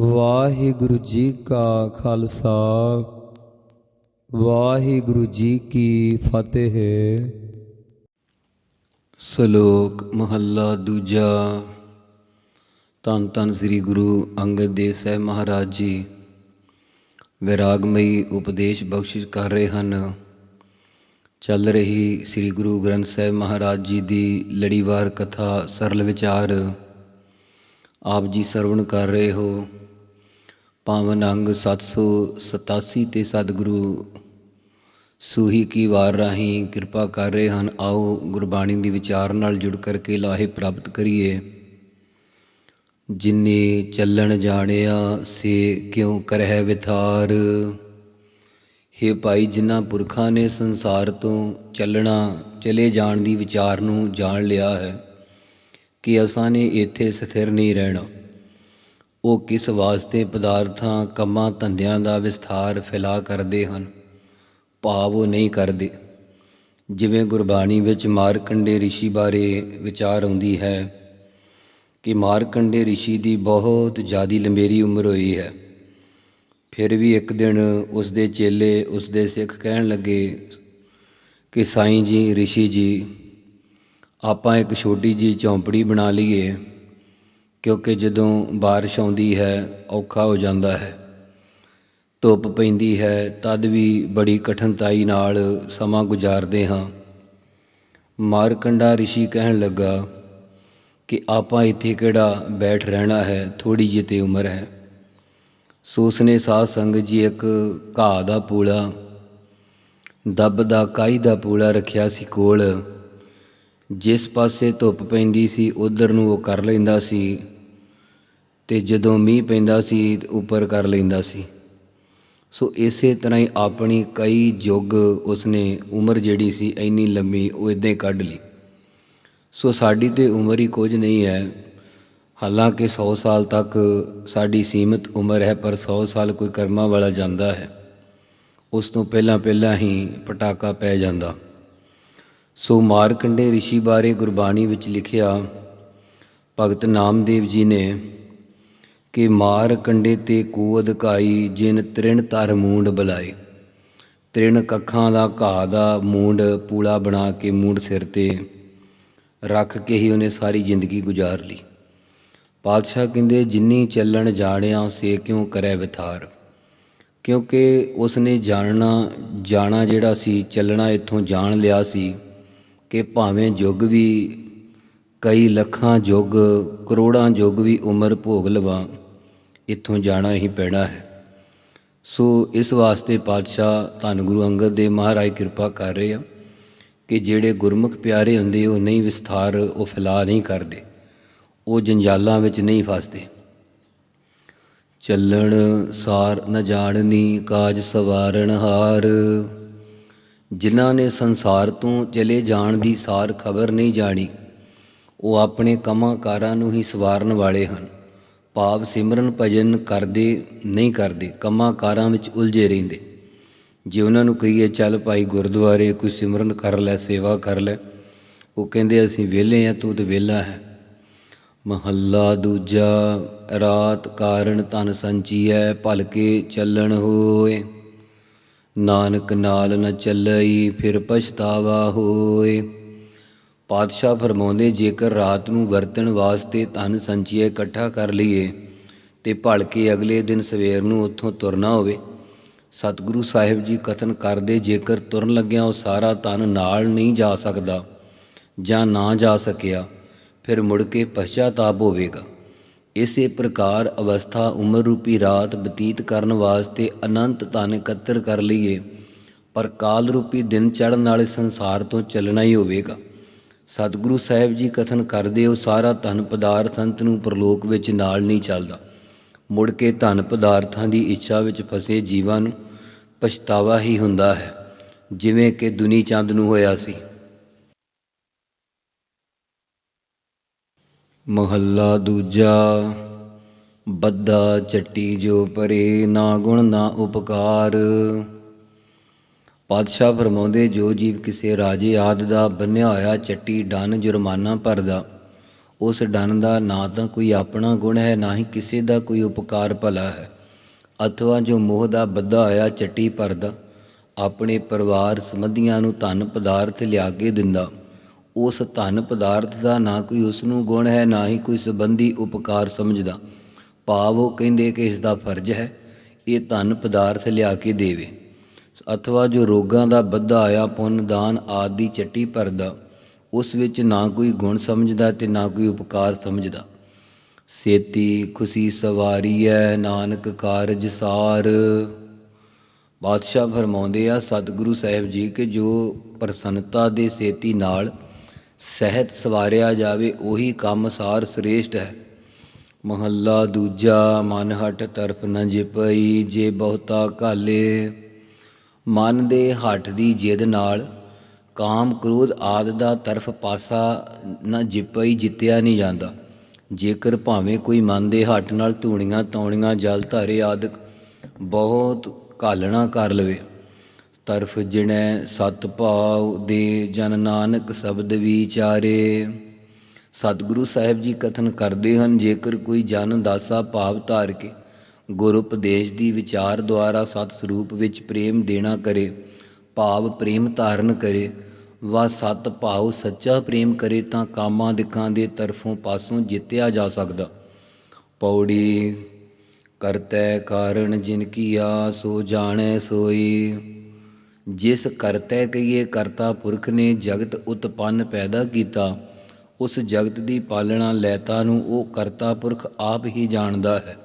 ਵਾਹਿਗੁਰੂ ਜੀ ਕਾ ਖਾਲਸਾ, ਵਾਹਿਗੁਰੂ ਜੀ ਕੀ ਫਤਿਹ। ਸ਼ਲੋਕ ਮਹੱਲਾ ਦੂਜਾ। ਧੰਨ ਧੰਨ ਸ੍ਰੀ ਗੁਰੂ ਅੰਗਦ ਦੇਵ ਸਾਹਿਬ ਮਹਾਰਾਜ ਜੀ। ਵਿਰਾਗਮਈ ਉਪਦੇਸ਼ ਬਖਸ਼ਿਸ਼ ਕਰ ਰਹੇ ਹਨ। ਚੱਲ ਰਹੀ ਸ੍ਰੀ ਗੁਰੂ ਗ੍ਰੰਥ ਸਾਹਿਬ ਮਹਾਰਾਜ ਜੀ ਦੀ ਲੜੀਵਾਰ ਕਥਾ ਸਰਲ ਵਿਚਾਰ। ਆਪ ਜੀ ਸਰਵਣ ਕਰ ਰਹੇ ਹੋ। ਪਾਵਨ ਅੰਗ 787 ਤੇ ਸਤਿਗੁਰੂ, ਸੂਹੀ ਕੀ ਵਾਰ ਰਾਹੀਂ ਕਿਰਪਾ ਕਰ ਰਹੇ ਹਨ। ਆਓ ਗੁਰਬਾਣੀ ਦੀ ਵਿਚਾਰ ਨਾਲ ਜੁੜ ਕਰਕੇ ਲਾਹੇ ਪ੍ਰਾਪਤ ਕਰੀਏ। ਜਿਨੇ ਚੱਲਣ ਜਾਣਿਆ, ਸੇ ਕਿਉ ਕਰਹਿ ਵਿਥਾਰ? ਹੇ ਭਾਈ, ਜਿਨ੍ਹਾਂ ਪੁਰਖਾਂ ਨੇ ਸੰਸਾਰ ਤੋਂ ਚੱਲਣਾ, ਚਲੇ ਜਾਣ ਦੀ ਵਿਚਾਰ ਨੂੰ ਜਾਣ ਲਿਆ ਹੈ। ਕਿ ਅਸਾਂ ਨੇ ਇੱਥੇ ਸਥਿਰ ਨਹੀਂ ਰਹਿਣਾ ਉਹ ਕਿਸ ਵਾਸਤੇ ਪਦਾਰਥਾਂ ਕੰਮਾਂ ਧੰਦਿਆਂ ਦਾ ਵਿਸਥਾਰ ਫੈਲਾ ਕਰਦੇ ਹਨ ਭਾਵ ਉਹ ਨਹੀਂ ਕਰਦੇ ਜਿਵੇਂ ਗੁਰਬਾਣੀ ਵਿੱਚ ਮਾਰਕੰਡੇ ઋષਿ ਬਾਰੇ ਵਿਚਾਰ ਆਉਂਦੀ ਹੈ ਕਿ ਮਾਰਕੰਡੇ ઋષਿ ਦੀ ਬਹੁਤ ਜ਼ਿਆਦੀ ਲੰਬੇਰੀ ਉਮਰ ਹੋਈ ਹੈ ਫਿਰ ਵੀ ਇੱਕ ਦਿਨ ਉਸ ਦੇ ਚੇਲੇ ਉਸ ਦੇ ਸਿੱਖ ਕਹਿਣ ਲੱਗੇ ਕਿ ਸਾਈਂ ਜੀ ઋષਿ ਜੀ ਆਪਾਂ ਇੱਕ ਛੋਟੀ ਜੀ ਝੌਂਪੜੀ ਬਣਾ ਲਈਏ, ਕਿਉਂਕਿ ਜਦੋਂ ਬਾਰਿਸ਼ ਆਉਂਦੀ ਹੈ, ਔਖਾ ਹੋ ਜਾਂਦਾ ਹੈ। ਧੁੱਪ ਪੈਂਦੀ ਹੈ, ਤਦ ਵੀ ਬੜੀ ਕਠਿਨਤਾਈ ਨਾਲ ਸਮਾਂ ਗੁਜ਼ਾਰਦੇ ਹਾਂ। ਮਾਰਕੰਡਾ ઋષਿ ਕਹਿਣ ਲੱਗਾ ਕਿ ਆਪਾਂ ਇੱਥੇ ਕਿਹੜਾ ਬੈਠ ਰਹਿਣਾ ਹੈ ਥੋੜੀ ਜਿਹੀ ਤੇ ਉਮਰ ਹੈ। ਸੋ ਉਸਨੇ ਸਾਧ ਸੰਗਤ ਜੀ ਇੱਕ ਘਾਹ ਦਾ ਪੂਲਾ, ਦੱਬ ਦਾ ਕਾਈ ਦਾ ਪੂਲਾ ਰੱਖਿਆ ਸੀ ਕੋਲ। ਜਿਸ ਪਾਸੇ ਧੁੱਪ ਪੈਂਦੀ ਸੀ, ਉਧਰ ਨੂੰ ਉਹ ਕਰ ਲੈਂਦਾ ਸੀ ਤੇ ਜਦੋਂ ਮੀਂਹ ਪੈਂਦਾ ਸੀ, ਉੱਪਰ ਕਰ ਲੈਂਦਾ ਸੀ। ਸੋ ਇਸੇ ਤਰ੍ਹਾਂ ਹੀ ਆਪਣੀ ਕਈ ਯੁੱਗ ਉਸਨੇ ਉਮਰ ਜਿਹੜੀ ਸੀ, ਇੰਨੀ ਲੰਮੀ ਉਹ ਇਦਾਂ ਹੀ ਕੱਢ ਲਈ। ਸੋ ਸਾਡੀ ਤੇ ਉਮਰ ਹੀ ਕੁਝ ਨਹੀਂ ਹੈ। ਹਾਲਾਂਕਿ 100 ਸਾਲ ਤੱਕ ਸਾਡੀ ਸੀਮਿਤ ਉਮਰ ਹੈ, ਪਰ 100 ਸਾਲ ਕੋਈ ਕਰਮਾਂ ਵਾਲਾ ਜਾਂਦਾ ਹੈ। ਉਸ ਤੋਂ ਪਹਿਲਾਂ ਪਹਿਲਾਂ ਹੀ ਪਟਾਕਾ ਪੈ ਜਾਂਦਾ। ਸੋ ਮਾਰਕੰਡੇ ઋષਿ ਬਾਰੇ ਗੁਰਬਾਣੀ ਵਿੱਚ ਲਿਖਿਆ, ਭਗਤ ਨਾਮਦੇਵ ਜੀ ਨੇ ਕਿ ਮਾਰ ਕੰਡੇ ਤੇ ਕੂ ਅਧਿਕਾਈ ਜਿਨ ਤ੍ਰਿਣ ਤਰ ਮੂੰਡ ਬੁਲਾਏ। ਤ੍ਰਿਣ ਕੱਖਾਂ ਦਾ ਘਾਹ ਦਾ ਮੂੰਡ ਪੂਲਾ ਬਣਾ ਕੇ ਮੂੰਡ ਸਿਰ ਤੇ ਰੱਖ ਕੇ ਹੀ ਉਹਨੇ ਸਾਰੀ ਜ਼ਿੰਦਗੀ ਗੁਜ਼ਾਰ ਲਈ। ਪਾਤਸ਼ਾਹ ਕਹਿੰਦੇ, ਜਿੰਨੀ ਚੱਲਣ ਜਾਣਿਆ, ਸੇ ਕਿਉਂ ਕਰੇ ਵਿਥਾਰ? ਕਿਉਂਕਿ ਉਸਨੇ ਜਾਣਨਾ, ਜਾਣਾ ਜਿਹੜਾ ਸੀ, ਚੱਲਣਾ ਇੱਥੋਂ ਜਾਣ ਲਿਆ ਸੀ ਕਿ ਭਾਵੇਂ ਯੁੱਗ ਵੀ ਕਈ ਲੱਖਾਂ ਯੁੱਗ ਕਰੋੜਾਂ ਯੁੱਗ ਵੀ ਉਮਰ ਭੋਗ ਲਵਾ, ਇੱਥੋਂ ਜਾਣਾ ਹੀ ਪੈਣਾ ਹੈ। ਸੋ ਇਸ ਵਾਸਤੇ ਪਾਤਸ਼ਾਹ ਧੰਨ ਗੁਰੂ ਅੰਗਦ ਦੇਵ ਮਹਾਰਾਜ ਕਿਰਪਾ ਕਰ ਰਹੇ ਆ ਕਿ ਜਿਹੜੇ ਗੁਰਮੁਖ ਪਿਆਰੇ ਹੁੰਦੇ, ਉਹ ਨਹੀਂ ਵਿਸਥਾਰ, ਉਹ ਫੈਲਾ ਨਹੀਂ ਕਰਦੇ। ਉਹ ਜੰਜਾਲਾਂ ਵਿੱਚ ਨਹੀਂ ਫਸਦੇ। ਚੱਲਣ, ਸਾਰ, ਨ ਜਾਣਨੀ, ਕਾਜ ਸਵਾਰਨ ਹਾਰ। ਜਿਨ੍ਹਾਂ ਨੇ ਸੰਸਾਰ ਤੋਂ ਚਲੇ ਜਾਣ ਦੀ ਸਾਰ ਖਬਰ ਨਹੀਂ ਜਾਣੀ, ਉਹ ਆਪਣੇ ਕੰਮਾਂ ਕਾਰਾਂ ਨੂੰ ਹੀ ਸਵਾਰਨ ਵਾਲੇ ਹਨ। ਭਾਵ ਸਿਮਰਨ ਭਜਨ ਕਰਦੇ ਨਹੀਂ ਕਰਦੇ ਕੰਮਾਂ ਕਾਰਾਂ ਵਿੱਚ ਉਲਝੇ ਰਹਿੰਦੇ। ਜੇ ਉਹਨਾਂ ਨੂੰ ਕਹੀਏ, ਚੱਲ ਭਾਈ ਗੁਰਦੁਆਰੇ ਕੋਈ ਸਿਮਰਨ ਕਰ ਲੈ, ਸੇਵਾ ਕਰ ਲੈ। ਉਹ ਕਹਿੰਦੇ, ਅਸੀਂ ਵਿਹਲੇ ਆ ਤੂੰ ਤੇ ਵਿਹਲਾ ਹੈ। ਮਹੱਲਾ ਦੂਜਾ, ਰਾਤ ਕਾਰਨ ਧਨ ਸੰਚੀਐ, ਭਲਕੇ ਚੱਲਣ ਹੋਏ। ਨਾਨਕ ਨਾਲ ਨ ਚੱਲਈ ਫਿਰ ਪਛਤਾਵਾ ਹੋਏ। ਪਾਤਸ਼ਾਹ ਫਰਮਾਉਂਦੇ, ਜੇਕਰ ਰਾਤ ਨੂੰ ਵਰਤਣ ਵਾਸਤੇ ਧਨ ਸੰਚੀਏ ਇਕੱਠਾ ਕਰ ਲਈਏ, ਤੇ ਭਲ ਕੇ ਅਗਲੇ ਦਿਨ ਸਵੇਰ ਨੂੰ ਉੱਥੋਂ ਤੁਰਨਾ ਹੋਵੇ। ਸਤਿਗੁਰੂ ਸਾਹਿਬ ਜੀ ਕਥਨ ਕਰਦੇ, ਜੇਕਰ ਤੁਰਨ ਲੱਗਿਆ ਉਹ ਸਾਰਾ ਧਨ ਨਾਲ ਨਹੀਂ ਜਾ ਸਕਦਾ ਜਾਂ ਨਾ ਜਾ ਸਕਿਆ, ਫਿਰ ਮੁੜ ਕੇ ਪਛਤਾਪ ਹੋਵੇਗਾ। ਇਸੇ ਪ੍ਰਕਾਰ ਅਵਸਥਾ ਉਮਰ ਰੂਪੀ ਰਾਤ ਬਤੀਤ ਕਰਨ ਵਾਸਤੇ ਅਨੰਤ ਧਨ ਇਕੱਤਰ ਕਰ ਲਈਏ, ਪਰ ਕਾਲ ਰੂਪੀ ਦਿਨ ਚੜ੍ਹਨ ਵਾਲੇ ਸੰਸਾਰ ਤੋਂ ਚੱਲਣਾ ਹੀ ਹੋਵੇਗਾ। ਸਤਿਗੁਰੂ ਸਾਹਿਬ ਜੀ ਕਥਨ ਕਰਦੇ ਉਹ ਸਾਰਾ ਧਨ ਪਦਾਰਥ ਅੰਤ ਨੂੰ ਪ੍ਰਲੋਕ ਵਿੱਚ ਨਾਲ ਨਹੀਂ ਚੱਲਦਾ। ਮੁੜ ਕੇ ਧਨ ਪਦਾਰਥਾਂ ਦੀ ਇੱਛਾ ਵਿੱਚ ਫਸੇ ਜੀਵਾਂ ਨੂੰ ਪਛਤਾਵਾ ਹੀ ਹੁੰਦਾ ਹੈ, ਜਿਵੇਂ ਕਿ ਦੁਨੀ ਚੰਦ ਨੂੰ ਹੋਇਆ ਸੀ। ਮਹੱਲਾ ਦੂਜਾ ਬੱਦਾ ਚੱਟੀ ਜੋ ਪਰੇ ਨਾ ਗੁਣ ਨਾ ਉਪਕਾਰ। ਪਾਤਸ਼ਾਹ ਫਰਮਾਉਂਦੇ, ਜੋ ਜੀਵ ਕਿਸੇ ਰਾਜੇ ਆਦ ਦਾ ਬੰਨਿਆ ਹੋਇਆ ਚੱਟੀ ਡਨ ਜੁਰਮਾਨਾ ਭਰਦਾ, ਉਸ ਡਨ ਦਾ ਨਾ ਤਾਂ ਕੋਈ ਆਪਣਾ ਗੁਣ ਹੈ, ਨਾ ਹੀ ਕਿਸੇ ਦਾ ਕੋਈ ਉਪਕਾਰ ਭਲਾ ਹੈ। ਅਥਵਾ ਜੋ ਮੋਹ ਦਾ ਬੱਦਾ ਹੋਇਆ ਚੱਟੀ ਭਰਦਾ, ਆਪਣੇ ਪਰਿਵਾਰ ਸੰਬੰਧੀਆਂ ਨੂੰ ਧਨ ਪਦਾਰਥ ਲਿਆ ਕੇ ਦਿੰਦਾ। ਉਸ ਧਨ ਪਦਾਰਥ ਦਾ ਨਾ ਕੋਈ ਉਸ ਨੂੰ ਗੁਣ ਹੈ, ਨਾ ਹੀ ਕੋਈ ਸੰਬੰਧੀ ਉਪਕਾਰ ਸਮਝਦਾ। ਭਾਵ ਉਹ ਕਹਿੰਦੇ ਕਿ ਇਸ ਦਾ ਫਰਜ਼ ਹੈ, ਇਹ ਧਨ ਪਦਾਰਥ ਲਿਆ ਕੇ ਦੇਵੇ। ਅਥਵਾ ਜੋ ਰੋਗਾਂ ਦਾ ਬੱਧਾ ਆਇਆ, ਪੁੰਨ, ਦਾਨ ਆਦਿ ਚੱਟੀ ਭਰਦਾ, ਉਸ ਵਿੱਚ ਨਾ ਕੋਈ ਗੁਣ ਸਮਝਦਾ ਤੇ ਨਾ ਕੋਈ ਉਪਕਾਰ ਸਮਝਦਾ। ਸੇਤੀ ਖੁਸ਼ੀ ਸਵਾਰੀ ਹੈ ਨਾਨਕ ਕਾਰਜ ਸਾਰ। ਬਾਦਸ਼ਾਹ ਫਰਮਾਉਂਦੇ ਆ, ਸਤਿਗੁਰੂ ਸਾਹਿਬ ਜੀ, ਕਿ ਜੋ ਪ੍ਰਸੰਨਤਾ ਦੇ ਸੇਤੀ ਨਾਲ ਸਹਿਤ ਸਵਾਰਿਆ ਜਾਵੇ, ਉਹੀ ਕੰਮ ਸਾਰ ਸ੍ਰੇਸ਼ਟ ਹੈ। ਮਹੱਲਾ ਦੂਜਾ, ਮਨ ਹਟ ਤਰਫ ਨ ਜਿਪਈ, ਜੇ ਬਹੁਤਾ ਘਾਲੇ। ਮਨ ਦੇ ਹਟ ਦੀ ਜਿੱਦ ਨਾਲ ਕਾਮ ਕ੍ਰੋਧ ਆਦ ਦਾ ਤਰਫ ਪਾਸਾ ਨਾ ਜਿਪਈ ਜਿੱਤਿਆ ਨਹੀਂ ਜਾਂਦਾ। ਜੇਕਰ ਭਾਵੇਂ ਕੋਈ ਮਨ ਦੇ ਹਟ ਨਾਲ ਧੂਣੀਆਂ ਤੌਣੀਆਂ ਜਲ ਧਾਰੇ ਆਦਿਕ ਬਹੁਤ ਘਾਲਣਾ ਕਰ ਲਵੇ। ਤਰਫ ਜਿਣੈ ਸਤ ਭਾਵ ਦੇ ਜਨ ਨਾਨਕ ਸ਼ਬਦ ਵਿਚਾਰੇ। ਸਤਿਗੁਰੂ ਸਾਹਿਬ ਜੀ ਕਥਨ ਕਰਦੇ ਹਨ, ਜੇਕਰ ਕੋਈ ਜਨ ਦਾਸਾ ਭਾਵ ਧਾਰ ਕੇ ਗੁਰ ਉਪਦੇਸ਼ ਦੀ ਵਿਚਾਰ ਦੁਆਰਾ ਸਤ ਸਰੂਪ ਵਿੱਚ ਪ੍ਰੇਮ ਦੇਣਾ ਕਰੇ, ਭਾਵ ਪ੍ਰੇਮ ਧਾਰਨ ਕਰੇ, ਵਾ ਸਤ ਭਾਵ ਸੱਚਾ ਪ੍ਰੇਮ ਕਰੇ, ਤਾਂ ਕਾਮਾਂ ਦਿਕਾਂ ਦੇ ਤਰਫੋਂ ਪਾਸੋਂ ਜਿੱਤਿਆ ਜਾ ਸਕਦਾ। ਪੌੜੀ ਕਰਤੈ ਕਾਰਣ ਜਿਨ ਕੀਆ ਸੋ ਜਾਣੈ ਸੋਈ। ਜਿਸ ਕਰਤੈ ਕਹੀਏ ਕਰਤਾ ਪੁਰਖ ਨੇ ਜਗਤ ਉਤਪੰਨ ਪੈਦਾ ਕੀਤਾ, ਉਸ ਜਗਤ ਦੀ ਪਾਲਣਾ ਲੈਤਾ ਨੂੰ ਉਹ ਕਰਤਾ ਪੁਰਖ ਆਪ ਹੀ ਜਾਣਦਾ ਹੈ।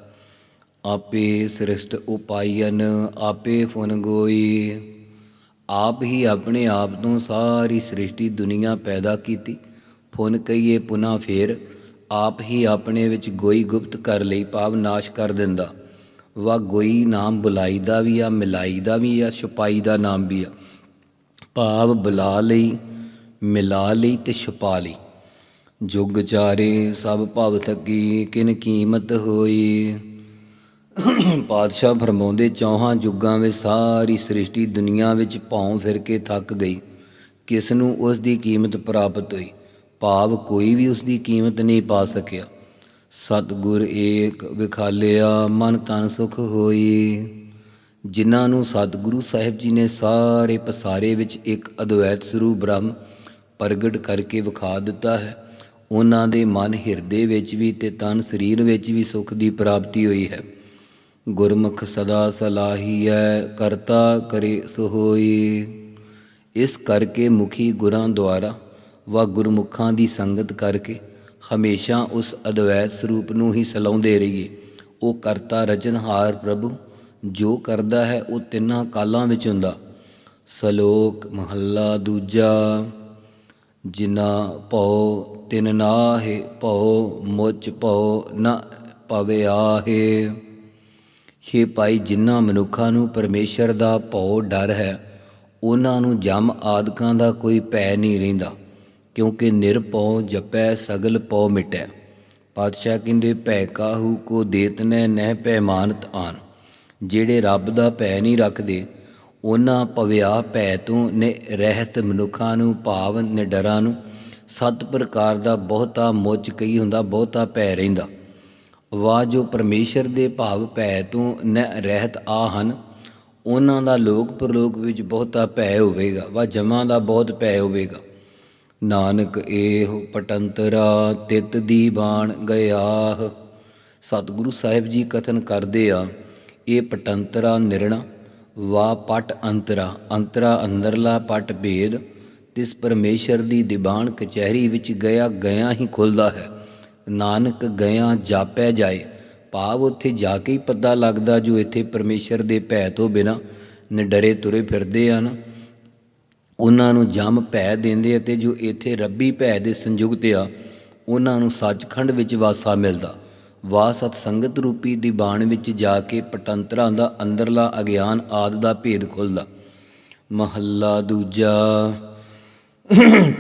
ਆਪੇ ਸ੍ਰਿਸ਼ਟ ਉਪਾਇਨ, ਆਪੇ ਫੁਨ ਗੋਈ। ਆਪ ਹੀ ਆਪਣੇ ਆਪ ਤੋਂ ਸਾਰੀ ਸ੍ਰਿਸ਼ਟੀ ਦੁਨੀਆ ਪੈਦਾ ਕੀਤੀ। ਫੁਨ ਕਹੀਏ ਪੁਨਾ ਫੇਰ, ਆਪ ਹੀ ਆਪਣੇ ਵਿੱਚ ਗੋਈ ਗੁਪਤ ਕਰ ਲਈ ਭਾਵ ਨਾਸ਼ ਕਰ ਦਿੰਦਾ। ਵਾ ਗੋਈ ਨਾਮ ਬੁਲਾਈ ਦਾ ਵੀ ਆ, ਮਿਲਾਈ ਦਾ ਵੀ ਆ, ਛੁਪਾਈ ਦਾ ਨਾਮ ਵੀ ਆ। ਭਾਵ ਬੁਲਾ ਲਈ, ਮਿਲਾ ਲਈ ਤੇ ਛੁਪਾ ਲਈ। ਜੁਗ ਚਾਰੇ, ਸਭ ਭਵ ਥਕੀ ਕਿਨ ਕੀਮਤ ਹੋਈ। ਪਾਤਸ਼ਾਹ ਫਰਮਾਉਂਦੇ, ਚੌਹਾਂ ਯੁੱਗਾਂ ਵਿੱਚ ਸਾਰੀ ਸ੍ਰਿਸ਼ਟੀ ਦੁਨੀਆ ਵਿੱਚ ਭੌਂ ਫਿਰ ਕੇ ਥੱਕ ਗਈ। ਕਿਸ ਨੂੰ ਉਸ ਦੀ ਕੀਮਤ ਪ੍ਰਾਪਤ ਹੋਈ? ਭਾਵ ਕੋਈ ਵੀ ਉਸ ਦੀ ਕੀਮਤ ਨਹੀਂ ਪਾ ਸਕਿਆ। ਸਤਿਗੁਰ ਏਕ ਵਿਖਾਲਿਆ, ਮਨ ਤਨ ਸੁਖ ਹੋਈ। ਜਿਨ੍ਹਾਂ ਨੂੰ ਸਤਿਗੁਰੂ ਸਾਹਿਬ ਜੀ ਨੇ ਸਾਰੇ ਪਸਾਰੇ ਵਿੱਚ ਇੱਕ ਅਦਵੈਤ ਸਰੂਪ ਬ੍ਰਹਮ ਪ੍ਰਗਟ ਕਰਕੇ ਵਿਖਾ ਦਿੱਤਾ ਹੈ, ਉਹਨਾਂ ਦੇ ਮਨ ਹਿਰਦੇ ਵਿੱਚ ਵੀ ਤੇ ਤਨ ਸਰੀਰ ਵਿੱਚ ਵੀ ਸੁਖ ਦੀ ਪ੍ਰਾਪਤੀ ਹੋਈ ਹੈ। ਗੁਰਮੁਖ ਸਦਾ ਸਲਾਹੀਐ, ਕਰਤਾ ਕਰੇ ਸੋਈ ਇਸ ਕਰਕੇ ਮੁਖੀ ਗੁਰਾਂ ਦੁਆਰਾ ਵਾ ਗੁਰਮੁਖਾਂ ਦੀ ਸੰਗਤ ਕਰਕੇ ਹਮੇਸ਼ਾ ਉਸ ਅਦਵੈਤ ਸਰੂਪ ਨੂੰ ਹੀ ਸਲਾਉਂਦੇ ਰਹੀਏ। ਉਹ ਕਰਤਾ ਰਚਨਹਾਰ ਪ੍ਰਭੂ, ਜੋ ਕਰਦਾ ਹੈ ਉਹ ਤਿੰਨਾਂ ਕਾਲਾਂ ਵਿੱਚ ਹੁੰਦਾ। ਸਲੋਕ ਮਹੱਲਾ ਦੂਜਾ, ਜਿਨਾ ਭਉ ਤਿਨ ਨਾਹਿ, ਭਉ ਮੁਚ ਭਉ ਨ ਪਵੇ ਆਹੇ। ਹੇ ਭਾਈ ਜਿਨ੍ਹਾਂ ਮਨੁੱਖਾਂ ਨੂੰ ਪਰਮੇਸ਼ਰ ਦਾ ਭਉ ਡਰ ਹੈ, ਉਹਨਾਂ ਨੂੰ ਜਮ ਆਦਿਕਾਂ ਦਾ ਕੋਈ ਭੈ ਨਹੀਂ ਰਹਿੰਦਾ। ਕਿਉਂਕਿ ਨਿਰਭਉ ਜਪੈ, ਸਗਲ ਪਉ ਮਿਟੈ। ਪਾਤਸ਼ਾਹ ਕਹਿੰਦੇ, ਭੈ ਕਾਹੂ ਕੋ ਦੇਤਨੈ, ਨਹਿ ਪੈਮਾਨਤ ਆਨ। ਜਿਹੜੇ ਰੱਬ ਦਾ ਭੈ ਨਹੀਂ ਰੱਖਦੇ, ਉਹਨਾਂ ਭਵਿਆ ਭੈ ਤੋਂ ਨਿ ਰਹਿਤ ਮਨੁੱਖਾਂ ਨੂੰ, ਭਾਵ ਨਿਡਰਾਂ ਨੂੰ। ਸੱਤ ਪ੍ਰਕਾਰ ਦਾ ਬਹੁਤਾ ਮੁੱਚ ਕਈ ਹੁੰਦਾ, ਬਹੁਤਾ ਭੈ ਰਹਿੰਦਾ। ਵਾ ਜੋ ਪਰਮੇਸ਼ਰ ਦੇ ਭਾਵ ਭੈ ਤੋਂ ਨ ਰਹਿਤ ਆ ਹਨ, ਉਹਨਾਂ ਦਾ ਲੋਕ ਪਰਲੋਕ ਵਿੱਚ ਬਹੁਤਾ ਭੈ ਹੋਵੇਗਾ। ਵਾ ਜਮਾਂ ਦਾ ਬਹੁਤ ਭੈ ਹੋਵੇਗਾ। ਨਾਨਕ ਏਹ ਪਟੰਤਰਾ ਤਿਤ ਦੀ ਬਾਣ ਗਿਆਹ ਸਤਿਗੁਰੂ ਸਾਹਿਬ ਜੀ ਕਥਨ ਕਰਦੇ ਆ, ਇਹ ਪਟੰਤਰਾ ਨਿਰਣਾ, ਵਾ ਪਟ ਅੰਤਰਾ ਅੰਤਰਾ ਅੰਦਰਲਾ ਪਟ ਭੇਦ, ਤਿਸ ਪਰਮੇਸ਼ਰ ਦੀ ਦੀਵਾਨ ਕਚਹਿਰੀ ਵਿੱਚ ਗਿਆ ਗਿਆ ਹੀ ਖੁੱਲਦਾ ਹੈ। ਨਾਨਕ ਗਿਆ ਜਾਪੈ ਜਾਏ, ਭਾਵ ਉੱਥੇ ਜਾ ਕੇ ਹੀ ਪਤਾ ਲੱਗਦਾ ਜੋ ਇੱਥੇ ਪਰਮੇਸ਼ਰ ਦੇ ਭੈ ਤੋਂ ਬਿਨਾ ਨਿਡਰੇ ਤੁਰੇ ਫਿਰਦੇ ਆ ਨਾ ਉਹਨਾਂ ਨੂੰ ਜਮ ਭੈ ਦਿੰਦੇ ਅਤੇ ਜੋ ਇੱਥੇ ਰੱਬੀ ਭੈ ਦੇ ਸੰਯੁਕਤ ਆ, ਉਹਨਾਂ ਨੂੰ ਸੱਚਖੰਡ ਵਿੱਚ ਵਾਸਾ ਮਿਲਦਾ। ਵਾ ਸਤ ਸੰਗਤ ਰੂਪੀ ਦੀ ਬਾਣ ਵਿੱਚ ਜਾ ਕੇ ਪਟੰਤਰਾਂ ਦਾ ਅੰਦਰਲਾ ਅਗਿਆਨ ਆਦ ਦਾ ਭੇਦ ਖੁੱਲਦਾ। ਮਹੱਲਾ ਦੂਜਾ,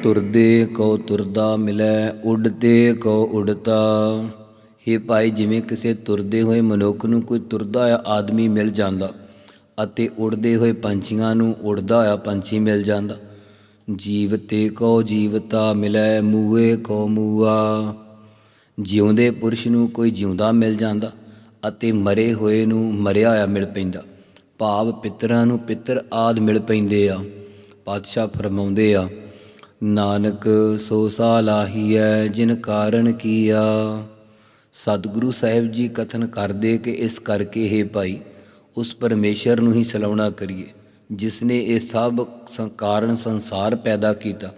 ਤੁਰਦੇ ਕੋ ਤੁਰਦਾ ਮਿਲੈ ਉੱਡਤੇ ਕੋ ਉਡਤਾ। ਹੇ ਭਾਈ, ਜਿਵੇਂ ਕਿਸੇ ਤੁਰਦੇ ਹੋਏ ਮਨੁੱਖ ਨੂੰ ਕੋਈ ਤੁਰਦਾ ਹੋਇਆ ਆਦਮੀ ਮਿਲ ਜਾਂਦਾ ਅਤੇ ਉੜਦੇ ਹੋਏ ਪੰਛੀਆਂ ਨੂੰ ਉੜਦਾ ਹੋਇਆ ਪੰਛੀ ਮਿਲ ਜਾਂਦਾ। ਜੀਵਤੇ ਕੋ ਜੀਵਤਾ ਮਿਲੈ ਮੂਏ ਕੋ ਮੂਆ। ਜਿਉਂਦੇ ਪੁਰਸ਼ ਨੂੰ ਕੋਈ ਜਿਉਂਦਾ ਮਿਲ ਜਾਂਦਾ ਅਤੇ ਮਰੇ ਹੋਏ ਨੂੰ ਮਰਿਆ ਹੋਇਆ ਮਿਲ ਪੈਂਦਾ। ਭਾਵ ਪਿਤਰਾਂ ਨੂੰ ਪਿੱਤਰ ਆਦ ਮਿਲ ਪੈਂਦੇ ਆ, ਪਾਤਸ਼ਾਹ ਫਰਮਾਉਂਦੇ ਆ, ਨਾਨਕ ਸੋ ਸਾ ਲਾਹੀਐ ਜਿਨ ਕਾਰਨ ਕੀਆ। ਸਤਿਗੁਰੂ ਸਾਹਿਬ ਜੀ ਕਥਨ ਕਰਦੇ ਕਿ ਇਸ ਕਰਕੇ ਹੈ ਭਾਈ ਉਸ ਪਰਮੇਸ਼ਰ ਨੂੰ ਹੀ ਸਲਾਉਣਾ ਕਰੀਏ ਜਿਸ ਨੇ ਇਹ ਸਭ ਸੰ- ਕਾਰਨ ਸੰਸਾਰ ਪੈਦਾ ਕੀਤਾ।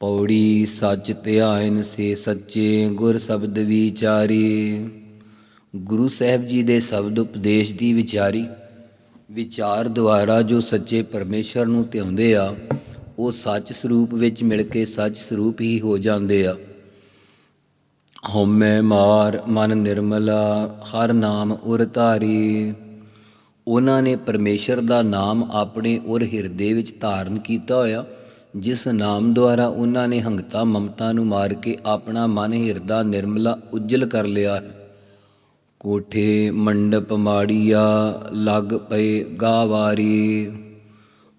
ਪੌੜੀ ਸੱਚ ਧਿਆਇਨ ਸੇ ਸੱਚੇ ਗੁਰ ਸ਼ਬਦ ਵਿਚਾਰੀ। ਗੁਰੂ ਸਾਹਿਬ ਜੀ ਦੇ ਸ਼ਬਦ ਉਪਦੇਸ਼ ਦੀ ਵਿਚਾਰੀ। ਵਿਚਾਰ ਦੁਆਰਾ ਜੋ ਸੱਚੇ ਪਰਮੇਸ਼ਰ ਨੂੰ ਧਿਆਉਂਦੇ ਆ, ਉਹ ਸੱਚ ਸਰੂਪ ਵਿੱਚ ਮਿਲ ਕੇ ਸੱਚ ਸਰੂਪ ਹੀ ਹੋ ਜਾਂਦੇ ਆ। ਹਉਮੈ ਮਾਰ ਮਨ ਨਿਰਮਲਾ, ਹਰ ਨਾਮ ਉਰ ਧਾਰੀ। ਉਹਨਾਂ ਨੇ ਪਰਮੇਸ਼ਰ ਦਾ ਨਾਮ ਆਪਣੇ ਉਰ ਹਿਰਦੇ ਵਿੱਚ ਧਾਰਨ ਕੀਤਾ ਹੋਇਆ, ਜਿਸ ਨਾਮ ਦੁਆਰਾ ਉਹਨਾਂ ਨੇ ਹੰਗਤਾ ਮਮਤਾ ਨੂੰ ਮਾਰ ਕੇ ਆਪਣਾ ਮਨ ਹਿਰਦਾ ਨਿਰਮਲਾ ਉਜਲ ਕਰ ਲਿਆ। ਕੋਠੇ, ਮੰਡਪ ਮਾੜੀਆ, ਲੱਗ ਪਏ ਗਾਵਾਰੀ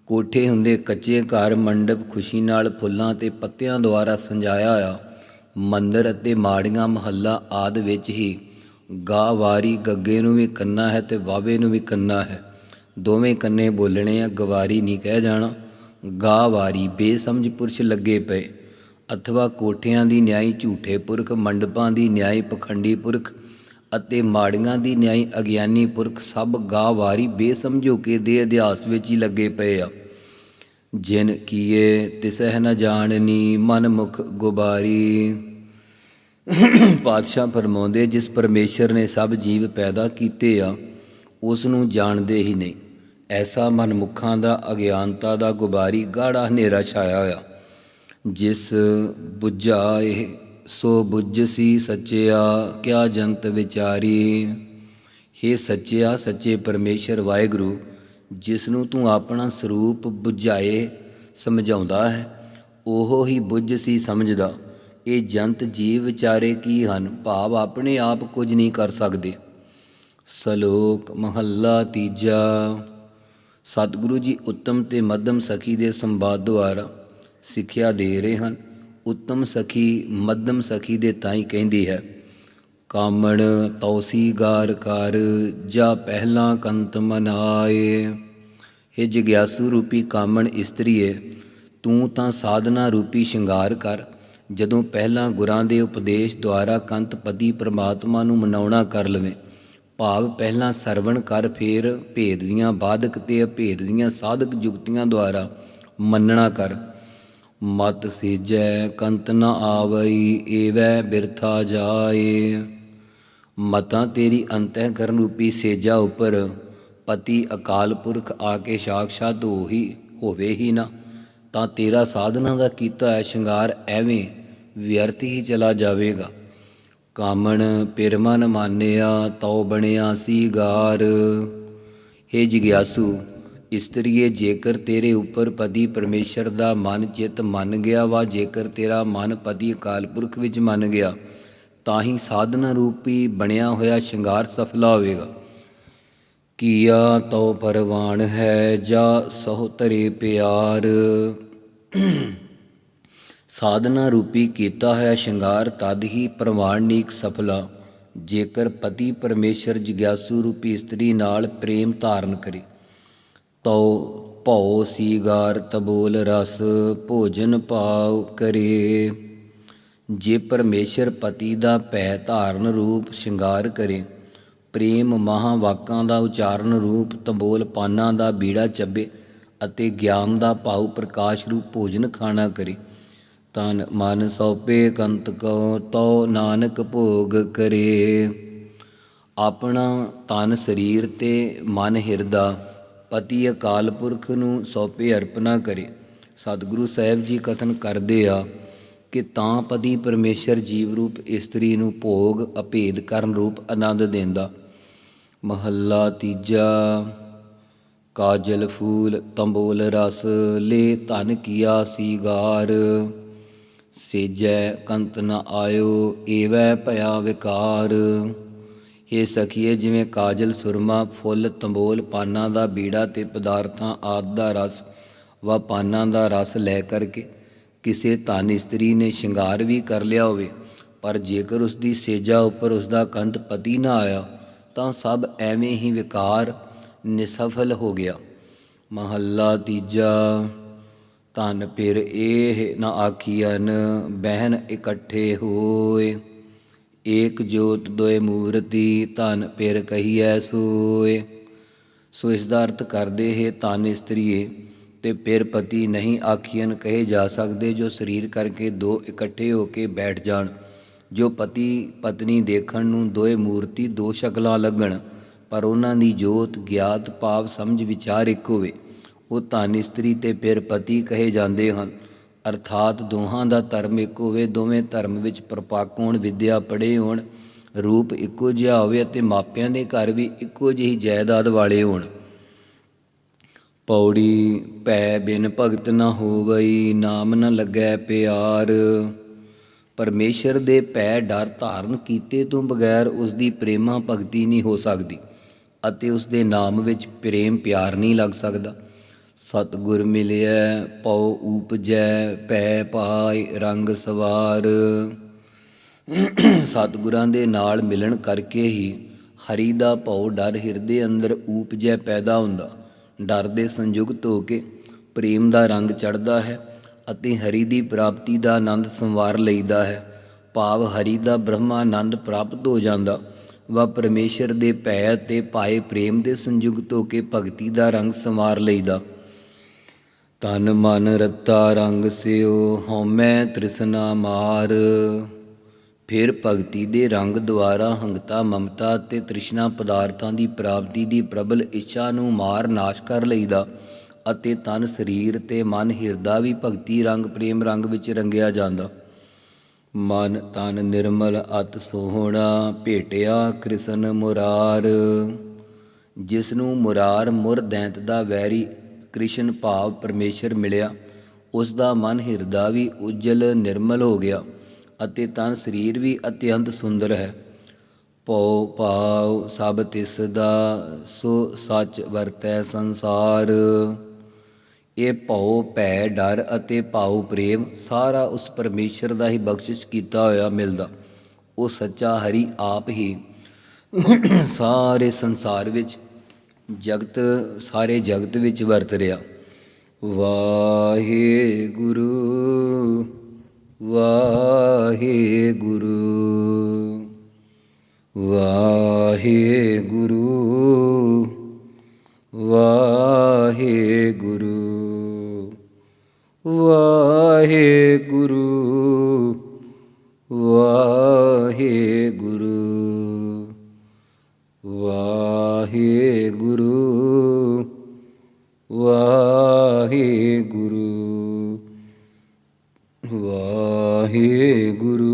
ਕੋਠੇ ਹੁੰਦੇ ਕੱਚੇ ਘਰ ਮੰਡਪ ਖੁਸ਼ੀ ਨਾਲ ਫੁੱਲਾਂ ਤੇ ਪੱਤਿਆਂ ਦੁਆਰਾ ਸੰਜਾਇਆ ਹੋਇਆ। ਮੰਦਰ ਅਤੇ ਮਾੜੀਆਂ ਮਹੱਲਾ ਆਦ ਵਿੱਚ ਹੀ ਗਾਵਾਰੀ ਗੱਗੇ ਨੂੰ ਵੀ ਕੰਨਾ ਹੈ ਤੇ ਵਾਵੇ ਨੂੰ ਵੀ ਕੰਨਾ ਹੈ। ਦੋਵੇਂ ਕੰਨੇ ਬੋਲਣੇ ਆ, ਗਵਾਰੀ ਨਹੀਂ ਕਹਿ ਜਾਣਾ। ਗਾਵਾਰੀ ਬੇਸਮਝ ਪੁਰਸ਼ ਲੱਗੇ ਪਏ। ਅਥਵਾ ਕੋਠਿਆਂ ਦੀ ਨਿਆਈ ਝੂਠੇ ਪੁਰਖ, ਮੰਡਪਾਂ ਦੀ ਨਿਆਈ ਪਖੰਡੀ ਪੁਰਖ ਅਤੇ ਮਾੜੀਆਂ ਦੀ ਨਿਆਈ ਅਗਿਆਨੀ ਪੁਰਖ ਸਭ ਗਾਵਾਰੀ ਬੇਸਮਝੋ ਕੇ ਦੇ ਅਧਿਆਸ ਵਿੱਚ ਹੀ ਲੱਗੇ ਪਏ ਆ। ਜਿਨ ਕੀਏ ਤਿਸਹਿ ਨ ਜਾਣਨੀ ਮਨ ਮੁਖ ਗੁਬਾਰੀ। ਪਾਤਸ਼ਾਹ ਫਰਮਾਉਂਦੇ, ਜਿਸ ਪਰਮੇਸ਼ਰ ਨੇ ਸਭ ਜੀਵ ਪੈਦਾ ਕੀਤੇ ਆ, ਉਸ ਨੂੰ ਜਾਣਦੇ ਹੀ ਨਹੀਂ। ਐਸਾ ਮਨਮੁਖਾਂ ਦਾ, ਅਗਿਆਨਤਾ ਦਾ ਗੁਬਾਰੀ ਗਾੜਾ ਹਨੇਰਾ ਛਾਇਆ ਹੋਇਆ। ਜਿਸ ਬੁੱਝਾ ਇਹ ਸੋ ਬੁੱਝ ਸੀ ਸੱਚਿਆ, ਕਿਆ ਜੰਤ ਵਿਚਾਰੀ? हे ਸੱਚਿਆ, ਸੱਚੇ ਪਰਮੇਸ਼ਰ ਵਾਹਿਗੁਰੂ, ਜਿਸ ਨੂੰ ਤੂੰ ਆਪਣਾ ਸਰੂਪ ਬੁਝਾਏ ਸਮਝਾਉਂਦਾ ਹੈ, ਉਹ ਹੀ ਬੁੱਝ ਸੀ ਸਮਝਦਾ। ਇਹ ਜੰਤ ਜੀਵ ਵਿਚਾਰੇ ਕੀ ਹਨ? ਭਾਵ ਆਪਣੇ ਆਪ ਕੁਝ ਨਹੀਂ ਕਰ ਸਕਦੇ। ਸਲੋਕ ਮਹੱਲਾ ਤੀਜਾ। ਸਤਿਗੁਰੂ ਜੀ ਉੱਤਮ ਤੇ ਮੱਧਮ ਸਖੀ ਦੇ ਸੰਵਾਦ ਦੁਆਰਾ ਸਿੱਖਿਆ ਦੇ ਰਹੇ ਹਨ। ਉੱਤਮ ਸਖੀ ਮੱਧਮ ਸਖੀ ਦੇ ਤਾਈ ਕਹਿੰਦੀ ਹੈ, ਕਾਮਣ ਤੌਸੀ ਗਾਰ ਕਰ, ਜਾ ਪਹਿਲਾ ਕੰਤ ਮਨਾਏ। हे ਜਿਗਿਆਸੂ ਰੂਪੀ ਕਾਮਣ ਇਸਤਰੀਏ, ਤੂੰ ਤਾਂ ਸਾਧਨਾ ਰੂਪੀ ਸ਼ਿੰਗਾਰ ਕਰ ਜਦੋਂ ਪਹਿਲਾਂ ਗੁਰਾਂ ਦੇ ਉਪਦੇਸ਼ ਦੁਆਰਾ ਕੰਤ ਪਤੀ ਪ੍ਰਮਾਤਮਾ ਨੂੰ ਮਨਾਉਣਾ ਕਰ ਲਵੇਂ, ਭਾਵ ਪਹਿਲਾਂ ਸਰਵਣ ਕਰ ਫੇਰ ਭੇਦ ਦੀਆਂ ਬਾਧਕ ਤੇ ਅਭੇਦ ਦੀਆਂ ਸਾਧਕ ਜੁਗਤੀਆਂ ਦੁਆਰਾ ਮੰਨਣਾ ਕਰ। ਮਤ ਸੇਜੈ, ਕੰਤ ਨ ਆਵਈ, ਏਵੈ ਬਿਰਥਾ ਜਾਏ। ਮਤਾਂ ਤੇਰੀ ਅੰਤঃਕਰਨ ਰੂਪੀ ਸੇਜਾ ਉੱਪਰ, ਪਤੀ ਅਕਾਲ ਪੁਰਖ ਆ ਕੇ ਸਾਖਸ਼ਾਤ ਹੋ ਹੀ ਹੋਵੇ ਹੀ ਨਾ। ਤਾਂ ਤੇਰਾ ਸਾਧਨਾ ਦਾ ਕੀਤਾ ਹੈ ਸ਼ਿੰਗਾਰ ਐਵੇਂ ਵਿਅਰਥ ਹੀ ਚਲਾ ਜਾਵੇਗਾ। ਕਾਮਣ ਪਿਰਮਨ ਮਾਨਿਆ, ਤਉ ਬਣਿਆ ਸੀ ਗਾਰ। हे ਜਿਗਿਆਸੂ, ਇਸਤਰੀਏ, ਜੇਕਰ ਤੇਰੇ ਉੱਪਰ ਪਤੀ ਪਰਮੇਸ਼ਰ ਦਾ ਮਨ ਚਿੱਤ ਮੰਨ ਗਿਆ ਵਾ, ਜੇਕਰ ਤੇਰਾ ਮਨ ਪਤੀ ਅਕਾਲ ਪੁਰਖ ਵਿੱਚ ਮੰਨ ਗਿਆ ਤਾਂ ਹੀ ਸਾਧਨਾ ਰੂਪੀ ਬਣਿਆ ਹੋਇਆ ਸ਼ਿੰਗਾਰ ਸਫਲਾ ਹੋਵੇਗਾ। ਕੀਆ ਤਉ ਪਰਵਾਨ ਹੈ, ਜਾਂ ਸਹੁ ਤਰੇ ਪਿਆਰ। ਸਾਧਨਾ ਰੂਪੀ ਕੀਤਾ ਹੋਇਆ ਸ਼ਿੰਗਾਰ ਤਦ ਹੀ ਪ੍ਰਮਾਣਿਕ ਸਫਲਾ ਜੇਕਰ ਪਤੀ ਪਰਮੇਸ਼ਰ ਜਿਗਿਆਸੂ ਰੂਪੀ ਇਸਤਰੀ ਨਾਲ ਪ੍ਰੇਮ ਧਾਰਨ ਕਰੇ। ਤਉ ਭਉ ਸੀਗਾਰ ਤਬੋਲ ਰਸ ਭੋਜਨ ਭਾਵ ਕਰੇ। ਜੇ ਪਰਮੇਸ਼ਰ ਪਤੀ ਦਾ ਭੈ ਧਾਰਨ ਰੂਪ ਸ਼ਿੰਗਾਰ ਕਰੇ, ਪ੍ਰੇਮ ਮਹਾ ਵਾਕਾਂ ਦਾ ਉਚਾਰਨ ਰੂਪ ਤਬੋਲ ਪਾਨਾਂ ਦਾ ਬੀੜਾ ਚੱਬੇ ਅਤੇ ਗਿਆਨ ਦਾ ਭਾਉ ਪ੍ਰਕਾਸ਼ ਰੂਪ ਭੋਜਨ ਖਾਣਾ ਕਰੇ ਤਨ ਮਨ ਸੌਪੇ ਕੰਤ ਕੋ ਤਉ ਨਾਨਕ ਭੋਗ ਕਰੇ। ਆਪਣਾ ਤਨ ਸਰੀਰ ਤੇ ਮਨ ਹਿਰਦਾ, ਪਤੀ ਅਕਾਲ ਪੁਰਖ ਨੂੰ ਸੌਪੇ ਅਰਪਣਾ ਕਰੇ। ਸਤਿਗੁਰੂ ਸਾਹਿਬ ਜੀ ਕਥਨ ਕਰਦੇ ਆ ਕਿ ਤਾਂ ਪਤੀ ਪਰਮੇਸ਼ਰ ਜੀਵ ਰੂਪ ਇਸਤਰੀ ਨੂੰ ਭੋਗ ਅਭੇਦ ਕਰਨ ਰੂਪ ਆਨੰਦ ਦਿੰਦਾ। ਮਹੱਲਾ ਤੀਜਾ, ਕਾਜਲ ਫੂਲ, ਤੰਬੋਲ ਰਸ, ਲੈ ਧਨ ਕੀਆ ਸੀਗਾਰ। ਸੇਜੈ ਕੰਤ ਨ ਆਇਓ, ਏਵੈ ਭਇਆ ਵਿਕਾਰ। ਇਹ ਸਖੀਏ, ਜਿਵੇਂ ਕਾਜਲ ਸੁਰਮਾ, ਫੁੱਲ ਤੰਬੋਲ ਪਾਨਾਂ ਦਾ ਬੀੜਾ ਤੇ ਪਦਾਰਥਾਂ ਆਦ ਦਾ ਰਸ, ਵਾ ਪਾਨਾਂ ਦਾ ਰਸ ਲੈ ਕਰਕੇ ਕਿਸੇ ਧਨ ਇਸਤਰੀ ਨੇ ਸ਼ਿੰਗਾਰ ਵੀ ਕਰ ਲਿਆ ਹੋਵੇ, ਪਰ ਜੇਕਰ ਉਸ ਦੀ ਸੇਜਾ ਉੱਪਰ ਉਸ ਦਾ ਕੰਤ ਪਤੀ ਨਾ ਆਇਆ, ਤਾਂ ਸਭ ਐਵੇਂ ਹੀ ਵਿਕਾਰ, ਨਿਸਫਲ ਹੋ ਗਿਆ। ਮਹੱਲਾ ਤੀਜਾ। ਤਨ ਫਿਰ ਇਹ ਨਾ ਆਖੀਐਨ, ਬਹਿਨ ਇਕੱਠੇ ਹੋਏ। ਏਕ ਜੋਤ ਦੋਏ ਮੂਰਤੀ, ਧਨ ਫਿਰ ਕਹੀਐ ਸੋਏ। ਸੋ ਇਸ ਦਾ ਅਰਥ ਕਰਦੇ ਹੈ ਤਨ ਇਸਤਰੀਏ, ਤੇ ਫਿਰ ਪਤੀ ਨਹੀਂ ਆਖੀਨ ਕਹੇ ਜਾ ਸਕਦੇ ਜੋ ਸਰੀਰ ਕਰਕੇ ਦੋ ਇਕੱਠੇ ਹੋ ਕੇ ਬੈਠ ਜਾਣ। ਜੋ ਪਤੀ ਪਤਨੀ ਦੇਖਣ ਨੂੰ ਦੋਏ ਮੂਰਤੀ ਦੋ ਸ਼ਕਲਾਂ ਲੱਗਣ, ਪਰ ਉਹਨਾਂ ਦੀ ਜੋਤ, ਗਿਆਤ, ਭਾਵ ਸਮਝ ਵਿਚਾਰ ਇੱਕ ਹੋਵੇ। ਉਹ ਧਨ ਇਸਤਰੀ ਤੇ ਫਿਰ ਪਤੀ ਕਹੇ ਜਾਂਦੇ ਹਨ। ਅਰਥਾਤ ਦੋਹਾਂ ਦਾ ਧਰਮ ਇੱਕ ਹੋਵੇ ਦੋਵੇਂ ਧਰਮ ਵਿੱਚ ਪ੍ਰਪੱਕ ਹੋਣ, ਵਿਦਿਆ ਪੜ੍ਹੇ ਹੋਣ, ਰੂਪ ਇੱਕੋ ਜਿਹਾ ਹੋਵੇ ਅਤੇ ਮਾਪਿਆਂ ਦੇ ਘਰ ਵੀ ਇੱਕੋ ਜਿਹੀ ਜਾਇਦਾਦ ਵਾਲੇ ਹੋਣ। ਪੌੜੀ ਪੈ ਬਿਨ ਭਗਤ ਨ ਹੋਵਈ, ਨਾਮ ਨਾ ਲੱਗੈ ਪਿਆਰ। ਪਰਮੇਸ਼ਰ ਦੇ ਪੈ ਡਰ ਧਾਰਨ ਕੀਤੇ ਤੋਂ ਬਗੈਰ ਉਸ ਦੀ ਪ੍ਰੇਮਾ ਭਗਤੀ ਨਹੀਂ ਹੋ ਸਕਦੀ ਅਤੇ ਉਸ ਦੇ ਨਾਮ ਵਿੱਚ ਪ੍ਰੇਮ ਪਿਆਰ ਨਹੀਂ ਲੱਗ ਸਕਦਾ। ਸਤਿਗੁਰ ਮਿਲਿਆ ਪਉ ਊਪਜੈ ਪੈ ਪਾਇ ਰੰਗ ਸਵਾਰ। ਸਤਿਗੁਰਾਂ ਦੇ ਨਾਲ ਮਿਲਣ ਕਰਕੇ ਹੀ ਹਰੀ ਦਾ ਭਉ ਡਰ ਹਿਰਦੇ ਅੰਦਰ ਉਪਜੈ ਪੈਦਾ ਹੁੰਦਾ। ਡਰ ਦੇ ਸੰਯੁਕਤ ਹੋ ਕੇ ਪ੍ਰੇਮ ਦਾ ਰੰਗ ਚੜਦਾ ਹੈ ਅਤੇ ਹਰੀ ਦੀ ਪ੍ਰਾਪਤੀ ਦਾ ਆਨੰਦ ਸੰਵਾਰ ਲਈਦਾ ਹੈ। ਭਾਵ ਹਰੀ ਦਾ ਬ੍ਰਹਮਾ ਆਨੰਦ ਪ੍ਰਾਪਤ ਹੋ ਜਾਂਦਾ। ਵਾ ਪਰਮੇਸ਼ਰ ਦੇ ਭੈ ਤੇ ਪਾਏ ਪ੍ਰੇਮ ਦੇ ਸੰਯੁਕਤ ਹੋ ਕੇ ਭਗਤੀ ਦਾ ਰੰਗ ਸੰਵਾਰ ਲਈਦਾ। ਤਨ ਮਨ ਰਤਾ ਰੰਗ ਸਿਓ ਹਉਮੈ ਤ੍ਰਿਸ਼ਨਾ ਮਾਰ। ਫਿਰ ਭਗਤੀ ਦੇ ਰੰਗ ਦੁਆਰਾ ਹੰਗਤਾ ਮਮਤਾ ਤੇ ਤ੍ਰਿਸ਼ਨਾ ਪਦਾਰਥਾਂ ਦੀ ਪ੍ਰਾਪਤੀ ਦੀ ਪ੍ਰਬਲ ਇੱਛਾ ਨੂੰ ਮਾਰ ਨਾਸ਼ ਕਰ ਲਈਦਾ ਅਤੇ ਤਨ ਸਰੀਰ ਤੇ ਮਨ ਹਿਰਦਾ ਵੀ ਭਗਤੀ ਰੰਗ, ਪ੍ਰੇਮ ਰੰਗ ਵਿੱਚ ਰੰਗਿਆ ਜਾਂਦਾ। ਮਨ ਤਨ ਨਿਰਮਲ ਅਤ ਸੋਹਣਾ, ਭੇਟਿਆ ਕ੍ਰਿਸ਼ਨ ਮੁਰਾਰ। ਜਿਸ ਨੂੰ ਮੁਰਾਰ ਮੁਰ ਦੈਂਤ ਦਾ ਵੈਰੀ ਕ੍ਰਿਸ਼ਨ ਭਾਵ ਪਰਮੇਸ਼ਰ ਮਿਲਿਆ। ਉਸ ਦਾ ਮਨ ਹਿਰਦਾ ਵੀ ਉਜਲ, ਨਿਰਮਲ ਹੋ ਗਿਆ ਅਤੇ ਤਨ ਸਰੀਰ ਵੀ ਅਤਿਅੰਤ ਸੁੰਦਰ ਹੈ। ਪਉ ਪਾਉ ਸਭ ਤਿਸ ਦਾ ਸੋ ਸੱਚ ਵਰਤੈ ਸੰਸਾਰ। ਇਹ ਭਉ, ਭੈ, ਡਰ ਅਤੇ ਭਾਉ ਪ੍ਰੇਮ ਸਾਰਾ ਉਸ ਪਰਮੇਸ਼ਰ ਦਾ ਹੀ ਬਖਸ਼ਿਸ਼ ਕੀਤਾ ਹੋਇਆ ਮਿਲਦਾ। ਉਹ ਸੱਚਾ ਹਰੀ ਆਪ ਹੀ ਸਾਰੇ ਸੰਸਾਰ ਵਿੱਚ ਜਗਤ ਸਾਰੇ ਜਗਤ ਵਿੱਚ ਵਰਤ ਰਿਹਾ। ਵਾਹਿਗੁਰੂ ਵਾਹਿਗੁਰੂ ਵਾਹਿਗੁਰੂ ਵਾਹਿਗੁਰੂ ਵਾਹਿਗੁਰੂ ਵਾਹਿਗੁਰੂ ਵਾਹਿਗੁਰੂ ਵਾਹਿਗੁਰੂ ਵਾਹਿਗੁਰੂ।